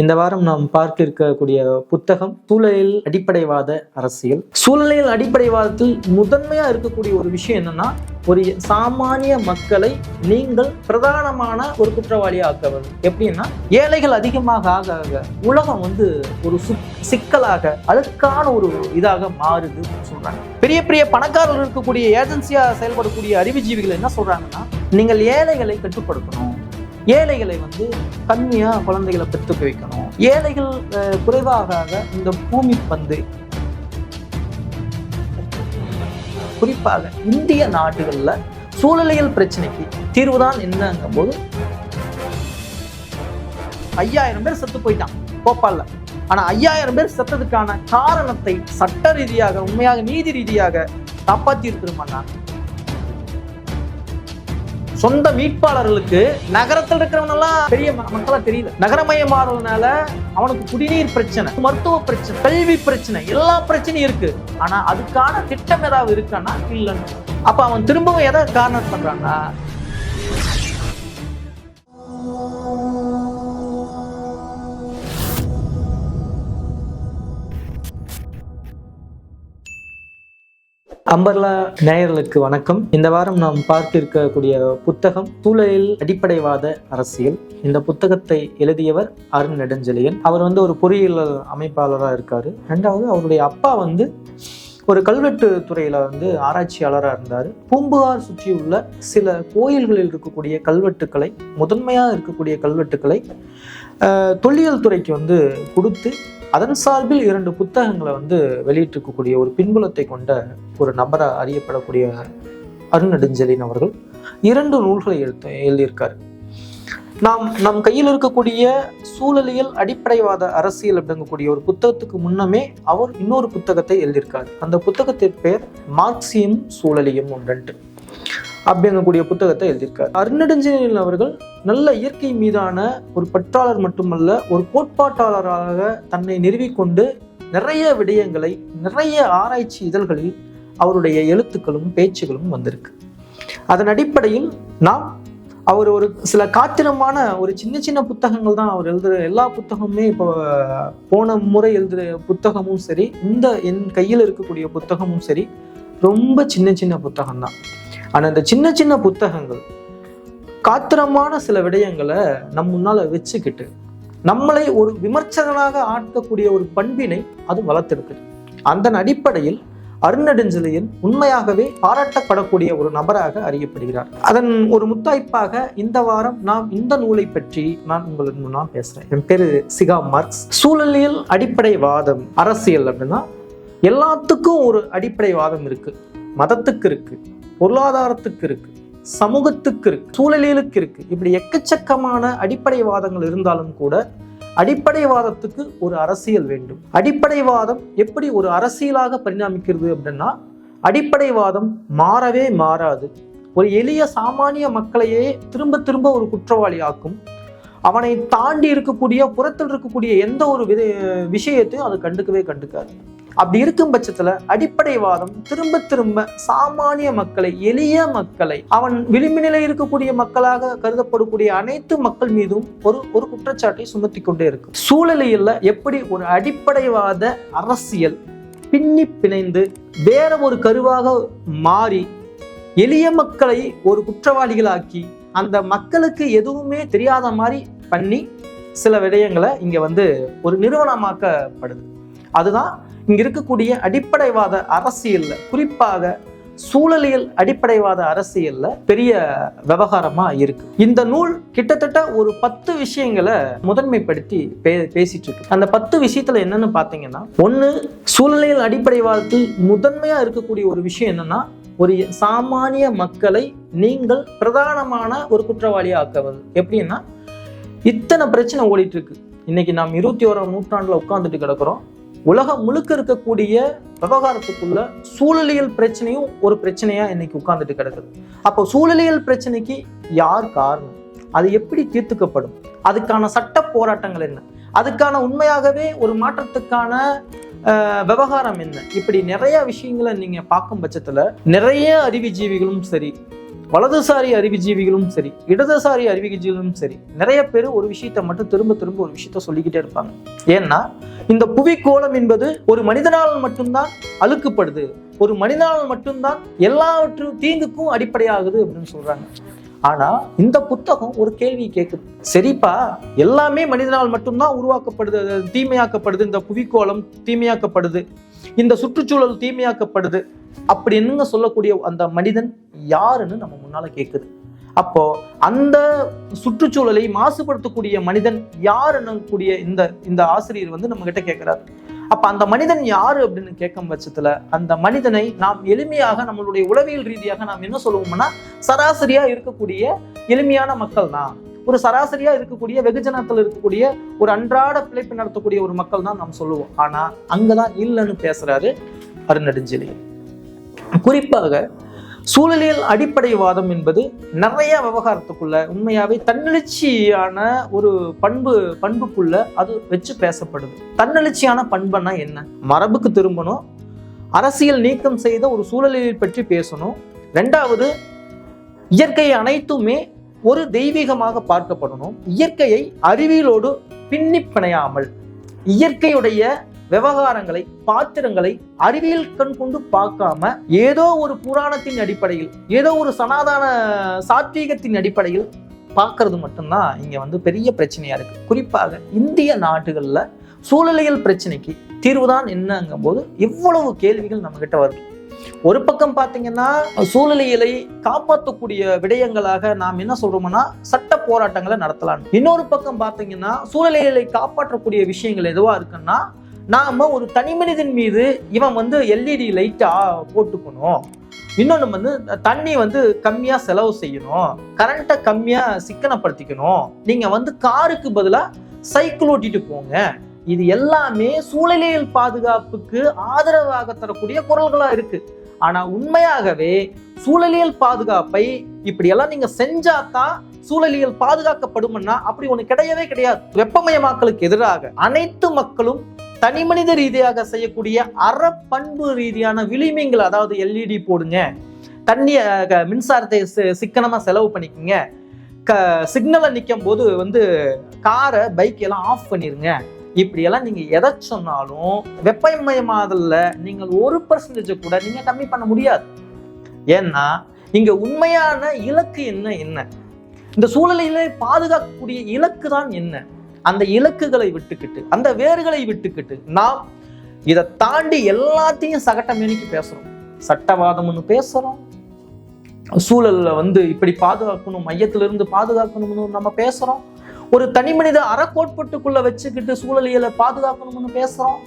இந்த வாரம் நாம் பார்க்க இருக்கக்கூடிய புத்தகம் சூழலில் அடிப்படைவாத அரசியல். சூழலில் அடிப்படைவாதத்தில் முதன்மையா இருக்கக்கூடிய ஒரு விஷயம் என்னன்னா ஒரு சாமானிய மக்களை நீங்கள் பிரதானமான ஒரு குற்றவாளி ஆக்கவது எப்படின்னா ஏழைகள் அதிகமாக ஆக ஆக உலகம் வந்து ஒரு சிக்கலாக அழுக்கான ஒரு இதாக மாறுது சொல்றாங்க. பெரிய பெரிய பணக்காரர்கள் இருக்கக்கூடிய ஏஜென்சியா செயல்படக்கூடிய அறிவுஜீவிகள் என்ன சொல்றாங்கன்னா நீங்கள் ஏழைகளை கட்டுப்படுத்தணும். ஏழைகளை வந்து கம்மியா குழந்தைகளை பெற்றுக்க வைக்கணும். ஏழைகள் குறைவாக இந்த பூமி பந்து. குறிப்பாக இந்திய நாடுகளில் சூழலியல் பிரச்சனைக்கு தீர்வுதான் என்னங்கும் போது ஐயாயிரம் பேர் செத்து போயிட்டான் போப்பால்ல ஆனா ஐயாயிரம் பேர் செத்ததுக்கான காரணத்தை சட்ட ரீதியாக உண்மையாக நீதி ரீதியாக காப்பாற்றி இருக்கிறோம்னா சொந்த மீட்பாளர்களுக்கு நகரத்தில் இருக்கிறவனெல்லாம் பெரிய மக்களா தெரியல. நகரமயமானதுனால அவனுக்கு குடிநீர் பிரச்சனை மருத்துவ பிரச்சனை கல்வி பிரச்சனை எல்லா பிரச்சனையும் இருக்கு. ஆனா அதுக்கான திட்டம் ஏதாவது இருக்கான்னா இல்லைன்னு. அப்ப அவன் திரும்பவும் எதை காரணம் பண்றான்னா அம்பர்லா நேயர்களுக்கு வணக்கம். இந்த வாரம் நாம் பார்த்திருக்கக்கூடிய புத்தகம் சூழலில் அடிப்படைவாத அரசியல். இந்த புத்தகத்தை எழுதியவர் அருண் நெடுஞ்செழியன். அவர் வந்து ஒரு பொறியியல் அமைப்பாளராக இருக்காரு. ரெண்டாவது அவருடைய அப்பா வந்து ஒரு கல்வெட்டு துறையில வந்து ஆராய்ச்சியாளராக இருந்தார். பூம்புகார் சுற்றியுள்ள சில கோயில்களில் இருக்கக்கூடிய கல்வெட்டுக்களை முதன்மையாக இருக்கக்கூடிய கல்வெட்டுக்களை தொல்லியல் துறைக்கு வந்து கொடுத்து அதன் சார்பில் இரண்டு புத்தகங்களை வந்து வெளியிட்டிருக்கக்கூடிய ஒரு பின்புலத்தை கொண்ட ஒரு நபராக அறியப்படக்கூடிய அருணடுஞ்சலின் அவர்கள் இரண்டு நூல்களை எழுத்து எழுதியிருக்காரு. நாம் நம் கையில் இருக்கக்கூடிய சூழலியல் அடிப்படைவாத அரசியல் அப்படிங்கக்கூடிய ஒரு புத்தகத்துக்கு முன்னமே அவர் இன்னொரு புத்தகத்தை எழுதியிருக்காரு. அந்த புத்தகத்தின் பெயர் மார்க்சியம் சூழலியம் ஒன்றன்ட்டு அப்படிங்கக்கூடிய புத்தகத்தை எழுதியிருக்கார். அருணெடுஞ்செழியன் அவர்கள் நல்ல இயற்கை மீதான ஒரு பற்றாளர் மட்டுமல்ல ஒரு கோட்பாட்டாளராக தன்னை நிறுவிக்கொண்டு நிறைய விடயங்களை நிறைய ஆராய்ச்சி இதழ்களில் அவருடைய எழுத்துக்களும் பேச்சுகளும் வந்திருக்கு. அதன் அடிப்படையில் நாம் அவர் ஒரு சில காத்திரமான ஒரு சின்ன சின்ன புத்தகங்கள் தான் அவர் எழுதுற எல்லா புத்தகமுமே இப்போ போன முறை எழுதுகிற புத்தகமும் சரி இந்த என் கையில் இருக்கக்கூடிய புத்தகமும் சரி ரொம்ப சின்ன சின்ன புத்தகம் தான் ஆனால் இந்த சின்ன சின்ன புத்தகங்கள் காத்திரமான சில விடயங்களை நம் முன்னால வச்சுக்கிட்டு நம்மளை ஒரு விமர்சகனாக ஆட்கக்கூடிய ஒரு பண்பினை அது வளர்த்தெடுக்குது அந்த அடிப்படையில் அருணெடுஞ்செழியன் உண்மையாகவே பாராட்டப்படக்கூடிய ஒரு நபராக அறியப்படுகிறார். அதன் ஒரு முத்தாய்ப்பாக இந்த வாரம் நாம் இந்த நூலை பற்றி நான் உங்களுக்கு முன்னால் பேசுறேன். என் பேரு சிகா மார்க்ஸ். சூழலியல் அடிப்படை வாதம் அரசியல் அப்படின்னா எல்லாத்துக்கும் ஒரு அடிப்படை வாதம் இருக்கு. மதத்துக்கு இருக்கு பொருளாதாரத்துக்கு இருக்கு சமூகத்துக்கு இருக்கு சூழலியலுக்கு இருக்கு. இப்படி எக்கச்சக்கமான அடிப்படைவாதங்கள் இருந்தாலும் கூட அடிப்படைவாதத்துக்கு ஒரு அரசியல் வேண்டும். அடிப்படைவாதம் எப்படி ஒரு அரசியலாக பரிணாமிக்கிறது அப்படின்னா அடிப்படைவாதம் மாறவே மாறாது. ஒரு எளிய சாமானிய மக்களையே திரும்ப திரும்ப ஒரு குற்றவாளி ஆக்கும். அவனை தாண்டி இருக்கக்கூடிய புறத்தில் இருக்கக்கூடிய எந்த ஒரு வித விஷயத்தையும் அது கண்டுக்கவே கண்டுக்காது. அப்படி இருக்கும் பட்சத்துல அடிப்படைவாதம் திரும்ப திரும்ப சாமானிய மக்களை எளிய மக்களை அவன் விளிம்பு நிலை இருக்கக்கூடிய மக்களாக கருதப்படக்கூடிய அனைத்து மக்கள் மீதும் ஒரு ஒரு குற்றச்சாட்டை சுமத்தி கொண்டே இருக்கும். சூழலியல்ல எப்படி ஒரு அடிப்படைவாத அரசியல் பின்னி பிணைந்து வேற ஒரு கருவாக மாறி எளிய மக்களை ஒரு குற்றவாளிகளாக்கி அந்த மக்களுக்கு எதுவுமே தெரியாத மாதிரி பண்ணி சில விடயங்களை இங்கே வந்து ஒரு நிறுவனமாக்கப்படுது. அதுதான் இங்க இருக்கக்கூடிய அடிப்படைவாத அரசியல்ல குறிப்பாக சூழலியல் அடிப்படைவாத அரசியல்ல பெரிய விவகாரமா இருக்கு. இந்த நூல் கிட்டத்தட்ட ஒரு பத்து விஷயங்களை முதன்மைப்படுத்தி பே பேசிட்டு இருக்கு. அந்த பத்து விஷயத்துல என்னன்னு பாத்தீங்கன்னா ஒண்ணு சூழலியல் அடிப்படைவாதத்தில் முதன்மையா இருக்கக்கூடிய ஒரு விஷயம் என்னன்னா ஒரு சாமானிய மக்களை நீங்கள் பிரதானமான ஒரு குற்றவாளியா ஆக்குவது. எப்படின்னா இத்தனை பிரச்சனை ஓடிட்டு இருக்கு. இன்னைக்கு நாம் இருபத்தி ஓராம் நூற்றாண்டுல உட்காந்துட்டு கிடக்குறோம். உலகம் முழுக்க இருக்கக்கூடிய விவகாரத்துக்குள்ள சூழலியல் பிரச்சனையும் ஒரு பிரச்சனையா இன்னைக்கு உட்கார்ந்துட்டு கிடக்குது. அப்போ சூழலியல் பிரச்சனைக்கு யார் காரணம்? அது எப்படி தீர்த்துக்கப்படும்? அதுக்கான சட்ட போராட்டங்கள் என்ன? அதுக்கான உண்மையாகவே ஒரு மாற்றத்துக்கான விவகாரம் என்ன? இப்படி நிறைய விஷயங்களை நீங்க பார்க்கும் பட்சத்துல நிறைய அறிவுஜீவிகளும் சரி வலதுசாரி அறிவுஜீவிகளும் சரி இடதுசாரி அறிவுஜீவிகளும் சரி நிறைய பேர் ஒரு விஷயத்தை மட்டும் திரும்ப திரும்ப ஒரு விஷயத்த சொல்லிக்கிட்டே இருப்பாங்க. ஏன்னா இந்த புவிக்கோளம் என்பது ஒரு மனிதனால் மட்டும்தான் அழுக்குப்படுது. ஒரு மனிதனால் மட்டும்தான் எல்லாவற்றும் தீங்குக்கும் அடிப்படையாகுது அப்படின்னு சொல்றாங்க. ஆனா இந்த புத்தகம் ஒரு கேள்வி கேட்குது சரிப்பா எல்லாமே மனிதனால் மட்டும்தான் உருவாக்கப்படுது தீமையாக்கப்படுது இந்த புவிக்கோளம் தீமையாக்கப்படுது. இந்த சுற்றுச்சூழல் தீமையாக்கப்படுது அப்படின்னு சொல்லக்கூடிய அந்த மனிதன் யாருன்னு நம்ம முன்னால கேட்குது அப்போ அந்த சுற்றுச்சூழலை மாசுபடுத்தக்கூடிய மனிதன் யாருன்னு கூடிய இந்த இந்த ஆசிரியர் வந்து நம்ம கிட்ட கேட்கிறாரு அப்ப அந்த மனிதன் யாரு அப்படின்னு கேட்கும் பட்சத்துல அந்த மனிதனை நாம் எளிமையாக நம்மளுடைய உளவியல் ரீதியாக நாம் என்ன சொல்லுவோம்னா சராசரியா இருக்கக்கூடிய எளிமையான மக்கள் தான் ஒரு சராசரியா இருக்கக்கூடிய வெகுஜனத்தில் இருக்கக்கூடிய ஒரு அன்றாட பிழைப்பு நடத்தக்கூடிய ஒரு மக்கள் தான் நாம் சொல்லுவோம். ஆனா அங்கதான் இல்லைன்னு பேசுறாரு அருநெடுஞ்செழியன் குறிப்பாக சூழலியல் அடிப்படைவாதம் என்பது நிறைய விவகாரத்துக்குள்ள உண்மையாவே தன்னெழுச்சியான ஒரு பண்பு பண்புக்குள்ள அது வச்சு பேசப்படுது. தன்னெழுச்சியான பண்புன்னா என்ன? மரபுக்கு திரும்பணும் அரசியல் நீக்கம் செய்த ஒரு சூழலியல் பற்றி பேசணும். ரெண்டாவது இயற்கை அனைத்துமே ஒரு தெய்வீகமாக பார்க்கப்படணும். இயற்கையை அறிவியலோடு பின்னி பிணையாமல் இயற்கையுடைய விவகாரங்களை பாத்திரங்களை அறிவியல் கண் கொண்டு பார்க்காம ஏதோ ஒரு புராணத்தின் அடிப்படையில் ஏதோ ஒரு சனாதான சாத்வீகத்தின் அடிப்படையில் பார்க்கறது மட்டும்தான் இங்க வந்து பெரிய பிரச்சனையா இருக்கு. குறிப்பாக இந்திய நாடுகளில் சூழலியல் பிரச்சனைக்கு தீர்வுதான் என்னங்கும் போது இவ்வளவு கேள்விகள் நம்மகிட்ட வருது. ஒரு பக்கம் பார்த்தீங்கன்னா சூழ்நிலைகளை காப்பாற்றக்கூடிய விடயங்களாக நாம் என்ன சொல்றோம்னா சட்ட போராட்டங்களை நடத்தலாம். இன்னொரு பக்கம் பார்த்தீங்கன்னா சூழ்நிலைகளை காப்பாற்றக்கூடிய விஷயங்கள் எதுவா இருக்குன்னா நாம ஒரு தனி மனிதன் மீது இவன் வந்து எல்இடி லைட்டா போட்டுக்கணும். இன்னொன்று வந்து தண்ணி வந்து கம்மியாக செலவு செய்யணும். கரண்ட்டை கம்மியாக சிக்கனப்படுத்திக்கணும். நீங்கள் வந்து காருக்கு பதிலாக சைக்கிள் ஓட்டிட்டு போங்க. இது எல்லாமே சூழலியல் பாதுகாப்புக்கு ஆதரவாக தரக்கூடிய குரல்களாக இருக்குது ஆனால் உண்மையாகவே சூழலியல் பாதுகாப்பை இப்படியெல்லாம் நீங்கள் செஞ்சாதான் சூழலியல் பாதுகாக்கப்படும்னா அப்படி ஒன்று கிடையவே கிடையாது. வெப்பமயமாக்கலுக்கு எதிராக அனைத்து மக்களும் தனி மனித ரீதியாக செய்யக்கூடிய அறப்பண்பு ரீதியான விளிமைங்கள் அதாவது எல்இடி போடுங்க தண்ணியை க- மின்சாரத்தை சிக்கனமாக செலவு பண்ணிக்கோங்க. க சிக்னலை நிற்கும் போது வந்து காரை பைக் எல்லாம் ஆஃப் பண்ணிடுங்க இப்படியெல்லாம் நீங்கள் எதை சொன்னாலும் வெப்பமயமாதல்ல நீங்கள் ஒரு பர்சன்டேஜ் கூட நீங்கள் கம்மி பண்ண முடியாது. ஏன்னா இங்கே உண்மையான இலக்கு என்ன என்ன? இந்த சூழலிலே பாதுகாக்கக்கூடிய இலக்கு தான் என்ன? அந்த இலக்குகளை விட்டுக்கிட்டு அந்த வேர்களை விட்டுக்கிட்டு நாம் இதை தாண்டி எல்லாத்தையும் சகட்ட மேனிக்கு பேசுகிறோம் சட்டவாதம்னு பேசுகிறோம் சூழல்ல வந்து இப்படி பாதுகாக்கணும் மையத்திலிருந்து பாதுகாக்கணும்னு நம்ம பேசுகிறோம் ஒரு தனி மனித அறக்கோட்பட்டுக்குள்ள வச்சுக்கிட்டு சூழலியலை பாதுகாக்கணும்னு பேசுறோம்.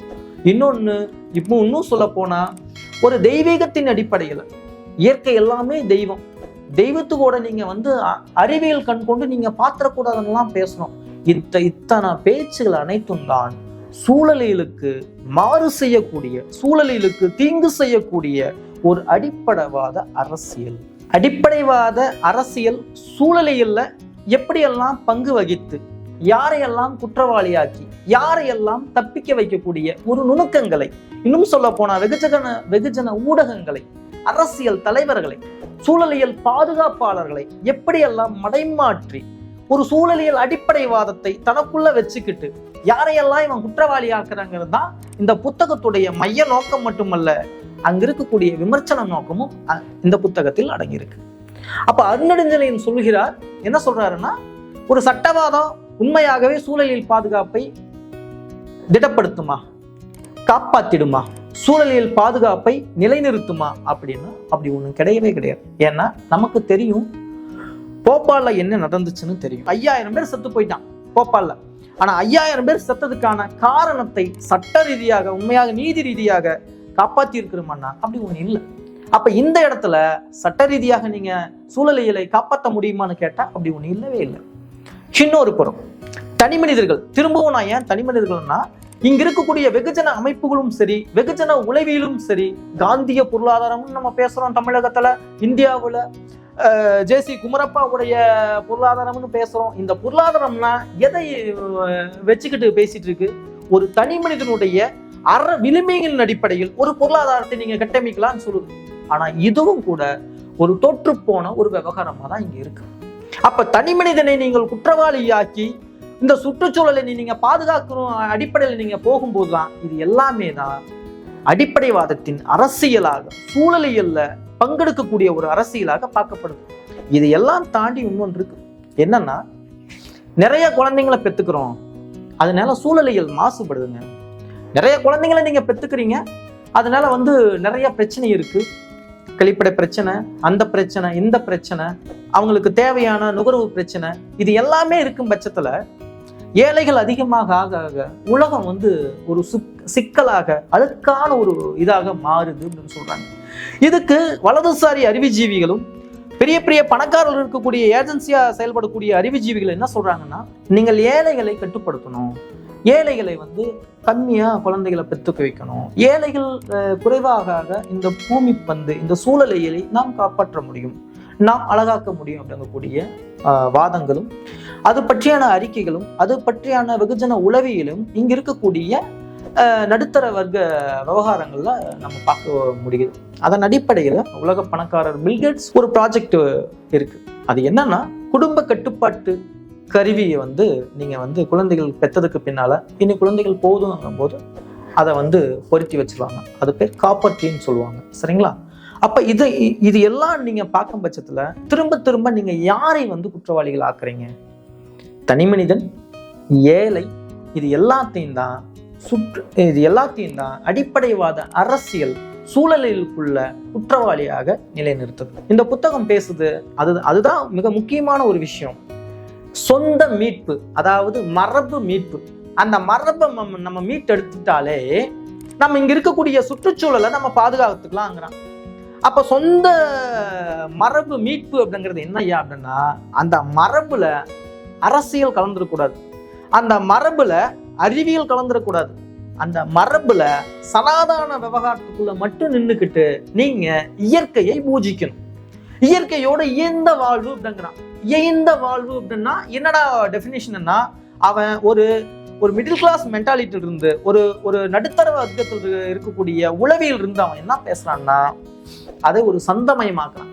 இன்னொன்னு இப்போ இன்னும் சொல்ல போனா ஒரு தெய்வீகத்தின் அடிப்படையில் இயற்கை எல்லாமே தெய்வம். தெய்வத்துக்கூட நீங்க வந்து அ- அறிவியல் கண் கொண்டு நீங்க பாத்திரக்கூடாதுன்னெல்லாம் பேசணும் இத்த இத்தனை பேச்சுகள் அனைத்தும் தான் சூழலியலுக்கு மாறு செய்யக்கூடிய சூழலியலுக்கு தீங்கு செய்யக்கூடிய ஒரு அடிப்படைவாத அரசியல். அடிப்படைவாத அரசியல் சூழலியல்ல எப்படியெல்லாம் பங்கு வகித்து யாரையெல்லாம் குற்றவாளியாக்கி யாரையெல்லாம் தப்பிக்க வைக்கக்கூடிய ஒரு நுணுக்கங்களை இன்னும் சொல்ல போனா வெகுஜன வெகுஜன ஊடகங்களை அரசியல் தலைவர்களை சூழலியல் பாதுகாப்பாளர்களை எப்படியெல்லாம் மடைமாற்றி ஒரு சூழலியல் அடிப்படைவாதத்தை தனக்குள்ள வச்சுக்கிட்டு யாரையெல்லாம் இவன் குற்றவாளி ஆக்குறாங்கிறது தான் இந்த புத்தகத்துடைய மைய நோக்கம் மட்டுமல்ல அங்க இருக்கக்கூடிய விமர்சன நோக்கமும் அ- இந்த புத்தகத்தில் அடங்கியிருக்கு. அப்ப அருணெடுஞ்சலையன் சொல்கிறார் என்ன சொல்றாருன்னா ஒரு சட்டவாதம் உண்மையாகவே சூழலியல் பாதுகாப்பை திடப்படுத்துமா காப்பாத்திடுமா சூழலியல் பாதுகாப்பை நிலைநிறுத்துமா அப்படின்னா அப்படி ஒண்ணு கிடையவே கிடையாது. ஏன்னா நமக்கு தெரியும் போபால்ல என்ன நடந்துச்சுன்னு தெரியும். ஐயாயிரம் பேர் செத்து போயிட்டான் போபால்ல. ஆனா ஐயாயிரம் பேர் செத்ததுக்கான காரணத்தை சட்ட ரீதியாக உண்மையாக நீதி ரீதியாக காப்பாத்தி இருக்கிறோம்னா அப்படி ஒண்ணு இல்லை. அப்ப இந்த இடத்துல சட்ட ரீதியாக நீங்க சூழலியலை காப்பாற்ற முடியுமான்னு கேட்டா அப்படி ஒண்ணு இல்லவே இல்லை. இன்னொரு புறம் தனி மனிதர்கள் திரும்பவும் நான் ஏன் தனி மனிதர்கள்னா இங்க இருக்கக்கூடிய வெகுஜன அமைப்புகளும் சரி வெகுஜன உளவியலும் சரி காந்திய பொருளாதாரமும் நம்ம பேசுறோம் தமிழகத்துல இந்தியாவுல ஜேசி குமரப்பாவுடைய பொருளாதாரம்னு பேசுறோம். இந்த பொருளாதாரம்னா எதை வச்சுக்கிட்டு பேசிட்டு இருக்கு? ஒரு தனி மனிதனுடைய அற விளிமைகளின் அடிப்படையில் ஒரு பொருளாதாரத்தை நீங்க கட்டமைக்கலாம்னு சொல்லுது. ஆனா இதுவும் கூட ஒரு தோற்றுப்போன போன ஒரு விவகாரமா தான் இங்கே இருக்கு. அப்ப தனி மனிதனை நீங்கள் குற்றவாளியாக்கி இந்த சுற்றுச்சூழலை நீங்க பாதுகாக்கணும் அடிப்படையில் நீங்க போகும்போது தான் இது எல்லாமே தான் அடிப்படைவாதத்தின் அரசியலாக சூழலியல்ல பங்கெடுக்கக்கூடிய ஒரு அரசியலாக பார்க்கப்படுது. இது எல்லாம் தாண்டி இன்னொன்று இருக்கு. என்னன்னா நிறைய குழந்தைங்களை பெத்துக்கிறோம். அதனால சூழலியல் மாசுபடுதுங்க. நிறைய குழந்தைங்களை நீங்க பெத்துக்கிறீங்க. அதனால வந்து நிறைய பிரச்சனை இருக்கு. கழிப்படை பிரச்சனை அந்த பிரச்சனை இந்த பிரச்சனை அவங்களுக்கு தேவையான நுகர்வு பிரச்சனை இது எல்லாமே இருக்கும் பட்சத்துல ஏழைகள் அதிகமாக ஆக ஆக உலகம் வந்து ஒரு சுக்- சிக்கலாக அழுக்கான ஒரு இதாக மாறுது அப்படின்னு சொல்றாங்க. இதுக்கு வலதுசாரி அறிவுஜீவிகளும் பெரிய பெரிய பணக்காரர்கள் இருக்கக்கூடிய ஏஜென்சியா செயல்படக்கூடிய அறிவுஜீவிகள் என்ன சொல்றாங்கன்னா நீங்கள் ஏழைகளை கட்டுப்படுத்தணும். ஏழைகளை வந்து கம்மியாக குழந்தைகளை பெற்றுக்க வைக்கணும். ஏழைகள் குறைவாக ஆக இந்த பூமி பந்து இந்த சூழலையை நாம் காப்பாற்ற முடியும். நாம் அழகாக்க முடியும் அப்படிங்கக்கூடிய வாதங்களும் அது பற்றியான அறிக்கைகளும் அது பற்றியான வெகுஜன உளவியலும் இங்கே இருக்கக்கூடிய நடுத்தர வர்க்க விவகாரங்கள்ல நம்ம பார்க்க முடியுது. அதன் அடிப்படையில் உலக பணக்காரர் பில்கேட்ஸ் ஒரு ப்ராஜெக்ட் இருக்கு. அது என்னன்னா குடும்ப கட்டுப்பாட்டு கருவியை வந்து நீங்கள் வந்து குழந்தைகள் பெற்றதுக்கு பின்னால் இனி குழந்தைகள் போதுங்கும் போது அதை வந்து பொருத்தி வச்சிருவாங்க. அது பேர் காப்பர் டீன்னு சொல்லுவாங்க. சரிங்களா? அப்போ இது இது எல்லாம் நீங்கள் பார்க்கும் பட்சத்தில் திரும்ப திரும்ப நீங்கள் யாரை வந்து குற்றவாளிகள் ஆக்குறீங்க? தனி மனிதன் ஏழை இது எல்லாத்தையும் தான் சுற்று இது எல்லாத்தையும் தான் அடிப்படைவாத அரசியல் சூழலிலுக்குள்ள குற்றவாளியாக நிலைநிறுத்துது. இந்த புத்தகம் பேசுது அது அதுதான் மிக முக்கியமான ஒரு விஷயம். சொந்த மீட்பு அதாவது மரபு மீட்பு. அந்த மரபை நம்ம- நம்ம மீட்டெடுத்துட்டாலே நம்ம இங்க இருக்கக்கூடிய சுற்றுச்சூழலை நம்ம பாதுகாத்துக்கலாங்கிறான். அப்ப சொந்த மரபு மீட்பு அப்படிங்கிறது என்ன ஐயா அப்படின்னா அந்த மரபுல அரசியல் கலந்துடக்கூடாது அந்த மரபுல அறிவியல் கலந்துடக்கூடாது அந்த மரபுல சனாதான விவகாரத்துக்குள்ள மட்டும் நின்றுக்கிட்டு நீங்க இயற்கையை பூஜிக்கணும். இயற்கையோட இயந்த வாழ்வு அப்படிங்கிறான். இயந்த வாழ்வு அப்படின்னா என்னடா டெஃபினேஷன்னா அவன் ஒரு ஒரு மிடில் கிளாஸ் மென்டாலிட்டி இருந்து ஒரு ஒரு நடுத்தர வர்க்கத்தில் இருக்கக்கூடிய உளவியல் இருந்து அவன் என்ன பேசுறான்னா அதை ஒரு சந்தமயமாக்குறான்.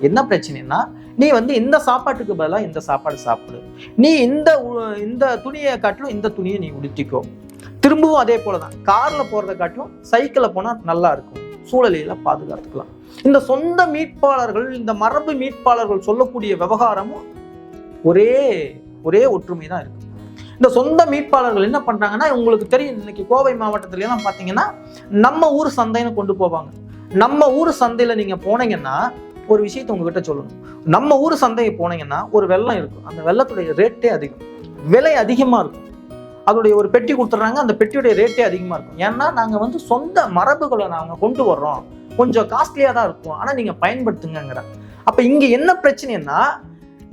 என்ன பிரச்சனைனா நீ வந்து இந்த சாப்பாட்டுக்கு பதிலாக இந்த சாப்பாடு சாப்பிடு. நீ இந்த உ- இந்த துணியை காட்டிலும் இந்த துணியை நீ உடுத்திக்கோ. திரும்பவும் அதே போலதான் காரில் போகிறத காட்டிலும் சைக்கிளில் போனால் நல்லா இருக்கும். சூழலியில் பாதுகாத்துக்கலாம். இந்த சொந்த மீட்பாளர்கள் இந்த மரபு மீட்பாளர்கள் சொல்லக்கூடிய விவகாரமும் ஒரே ஒரே ஒற்றுமை தான் இருக்கு. இந்த சொந்த மீட்பாளர்கள் என்ன பண்றாங்கன்னா உங்களுக்கு தெரியும் இன்னைக்கு கோவை மாவட்டத்துல எல்லாம் பாத்தீங்கன்னா நம்ம ஊர் சந்தைன்னு கொண்டு போவாங்க. நம்ம ஊர் சந்தையில நீங்க போனீங்கன்னா ஒரு விஷயத்தை உங்ககிட்ட சொல்லணும். நம்ம ஊர் சந்தையை போனீங்கன்னா ஒரு வெள்ளம் இருக்கும். அந்த வெள்ளத்துடைய ரேட்டே அதிகம். விலை அதிகமாக இருக்கும். அதோடைய ஒரு பெட்டி கொடுத்துட்றாங்க அந்த பெட்டியுடைய ரேட்டே அதிகமாக இருக்கும். ஏன்னா நாங்கள் வந்து சொந்த மரபுகளை நாங்கள் கொண்டு வர்றோம். கொஞ்சம் காஸ்ட்லியாக தான் இருக்கும். ஆனால் நீங்கள் பயன்படுத்துங்கிற அப்போ இங்கே என்ன பிரச்சனைன்னா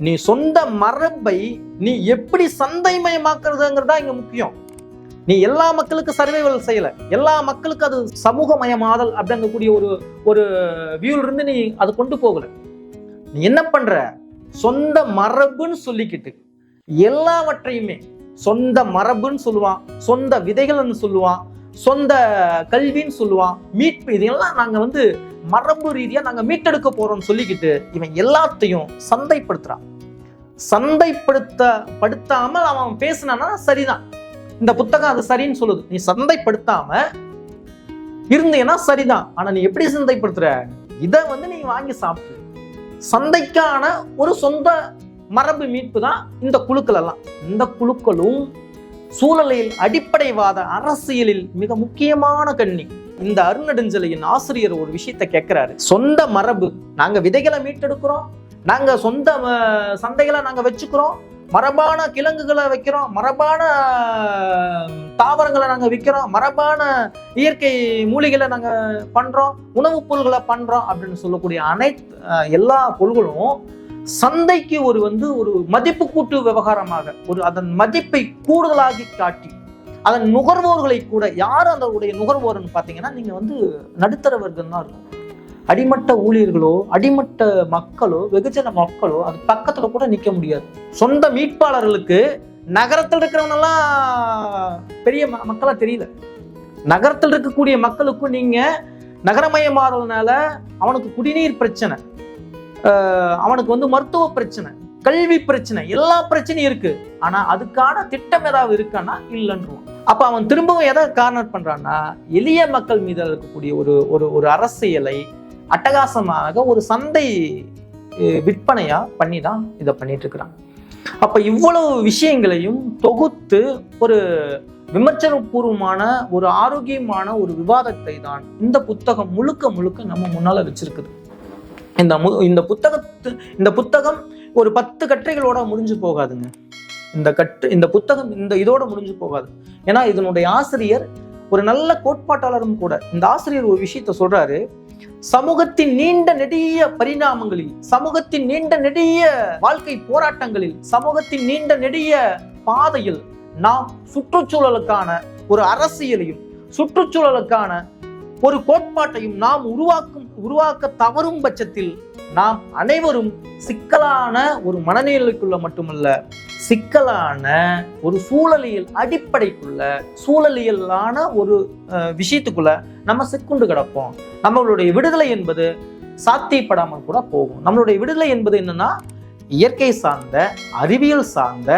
நீ சொந்த மரபை நீ எப்படி சந்தைமயமாக்குறதுங்கிறது தான் இங்கே முக்கியம். நீ எல்லா மக்களுக்கு சர்வைவல் செய்யலை. எல்லா மக்களுக்கும் அது சமூகமயமாதல் அப்படிங்கக்கூடிய ஒரு ஒரு வியூல இருந்து நீ அது கொண்டு போகலை. நீ என்ன பண்ணுற சொந்த மரபுன்னு சொல்லிக்கிட்டு எல்லாவற்றையுமே சொந்த மரபுன்னு சொல்லுவான் சொந்த விதைகள்னு சொல்லுவான் சொந்த கல்வின்னு சொல்லுவான். மீட்பு இதெல்லாம் நாங்கள் வந்து மரபு ரீதியாக நாங்கள் மீட்டெடுக்க போறோம்னு சொல்லிக்கிட்டு இவன் எல்லாத்தையும் சந்தைப்படுத்துறான். சந்தைப்படுத்த படுத்தாமல் அவன் பேசினானா சரிதான். இந்த புத்தகம் அது சரின்னு சொல்லுது. நீ சந்தைப்படுத்தாம இருந்தேன்னா சரிதான். ஆனா நீ எப்படி சந்தைப்படுத்துற? இதை வந்து நீ வாங்கி சாப்பிடு. சந்தைக்கான ஒரு சொந்த மரபு மீட்பு தான் இந்த குழுக்கள் எல்லாம். இந்த குழுக்களும் சூழலில் அடிப்படைவாத அரசியலில் மிக முக்கியமான கண்ணி. இந்த அருணெடுஞ்சலையின் ஆசிரியர் ஒரு விஷயத்தை கேட்கிறாரு. சொந்த மரபு நாங்க விதைகளை மீட்டெடுக்கிறோம். நாங்க சொந்த சந்தைகளை நாங்க வச்சுக்கிறோம். மரபான கிழங்குகளை வைக்கிறோம். மரபான தாவரங்களை நாங்க விற்கிறோம் மரபான இயற்கை மூலிகளை நாங்க பண்றோம். உணவுப் பொருள்களை பண்றோம் அப்படின்னு சொல்லக்கூடிய அனைத்து எல்லா பொருள்களும் சந்தைக்கு ஒரு வந்து ஒரு மதிப்பு கூட்டு விவகாரமாக ஒரு அதன் மதிப்பை கூடுதலாகி காட்டி அதன் நுகர்வோர்களை கூட யார் அதனுடைய நுகர்வோர்னு பார்த்தீங்கன்னா நீங்க வந்து நடுத்தர வர்க்கம் தான் இருக்கும். அடிமட்ட ஊழியர்களோ அடிமட்ட மக்களோ வெகுஜன மக்களோ அது பக்கத்துல கூட நிற்க முடியாது. சொந்த மீட்பாளர்களுக்கு நகரத்தில் இருக்கிறவனெல்லாம் பெரிய ம- மக்களா தெரியல. நகரத்தில் இருக்கக்கூடிய மக்களுக்கும் நீங்க நகரமயமாறதுனால அவனுக்கு குடிநீர் பிரச்சனை. அவனுக்கு வந்து மருத்துவ பிரச்சனை கல்வி பிரச்சனை எல்லா பிரச்சனையும் இருக்கு. ஆனா அதுக்கான திட்டம் ஏதாவது இருக்கான்னா இல்லைன்றான் அப்ப அவன் திரும்பவும் எதை கார்னர் பண்றான்னா எளிய மக்கள் மீது இருக்கக்கூடிய ஒரு ஒரு ஒரு அரசியலை அட்டகாசமாக ஒரு சந்தை விற்பனையா பண்ணி தான் இதை பண்ணிட்டு இருக்கிறான். அப்ப இவ்வளவு விஷயங்களையும் தொகுத்து ஒரு விமர்சனபூர்வமான ஒரு ஆரோக்கியமான ஒரு விவாதத்தை தான் இந்த புத்தகம் முழுக்க முழுக்க நம்ம முன்னால வச்சிருக்குது. இந்த மு இந்த புத்தகத்து இந்த புத்தகம் ஒரு பத்து கட்டுரைகளோட முடிஞ்சு போகாதுங்க. இந்த கட்டு இந்த புத்தகம் இந்த இதோட முடிஞ்சு போகாது. ஏன்னா இதனுடைய ஆசிரியர் ஒரு நல்ல கோட்பாட்டாளரும் கூட. இந்த ஆசிரியர் ஒரு விஷயத்த சொல்றாரு. சமூகத்தின் நீண்ட நெடிய பரிணாமங்களில் சமூகத்தின் நீண்ட நெடிய வாழ்க்கை போராட்டங்களில் சமூகத்தின் நீண்ட நெடிய பாதையில் நாம் சுற்றுச்சூழலுக்கான ஒரு அரசியலையும் சுற்றுச்சூழலுக்கான ஒரு கோட்பாட்டையும் நாம் உருவாக்கும் உருவாக்க தவறும் பட்சத்தில் நாம் அனைவரும் சிக்கலான ஒரு மனநிலைக்குள்ள மட்டுமல்ல சிக்கலான ஒரு சூழலியல் அடிப்படைக்குள்ள சூழலியலான ஒரு விஷயத்துக்குள்ள நம்ம சிக்குண்டு கிடப்போம். நம்மளுடைய விடுதலை என்பது சாத்தியப்படாமல் கூட போகும். நம்மளுடைய விடுதலை என்பது என்னன்னா இயற்கை சார்ந்த அறிவியல் சார்ந்த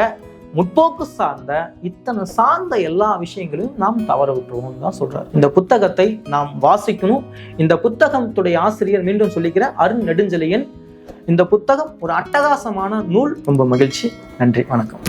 முற்போக்கு சார்ந்த இத்தனை சார்ந்த எல்லா விஷயங்களையும் நாம் தவற விட்டுருவோம் தான் சொல்றாரு. இந்த புத்தகத்தை நாம் வாசிக்கணும். இந்த புத்தகத்துடைய ஆசிரியர் மீண்டும் சொல்லிக்கிற அருண் நெடுஞ்செழியன். இந்த புத்தகம் ஒரு அட்டகாசமான நூல். ரொம்ப மகிழ்ச்சி. நன்றி. வணக்கம்.